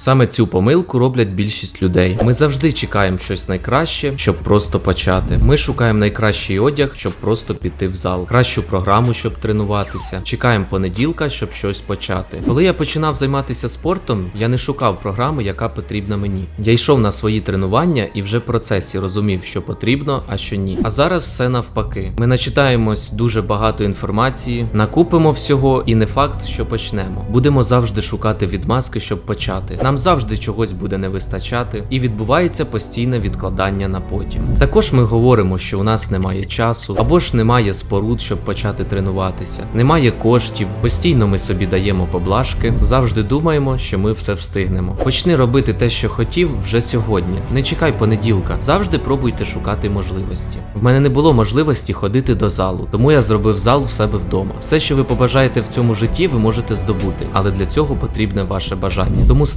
Саме цю помилку роблять більшість людей. Ми завжди чекаємо щось найкраще, щоб просто почати. Ми шукаємо найкращий одяг, щоб просто піти в зал, кращу програму, щоб тренуватися. Чекаємо понеділка, щоб щось почати. Коли я починав займатися спортом, я не шукав програми, яка потрібна мені. Я йшов на свої тренування і вже в процесі розумів, що потрібно, а що ні. А зараз все навпаки. Ми начитаємось дуже багато інформації, накупимо всього, і не факт, що почнемо. Будемо завжди шукати відмазки, щоб почати. Нам завжди чогось буде не вистачати, і відбувається постійне відкладання на потім. Також ми говоримо, що у нас немає часу або ж немає споруд, щоб почати тренуватися, немає коштів. Постійно ми собі даємо поблажки, завжди думаємо, що ми все встигнемо. Почни робити те, що хотів, вже сьогодні. Не чекай понеділка. Завжди пробуйте шукати можливості. В мене не було можливості ходити до залу, тому я зробив зал в себе вдома. Все, що ви побажаєте в цьому житті, ви можете здобути, але для цього потрібне ваше бажання. Тому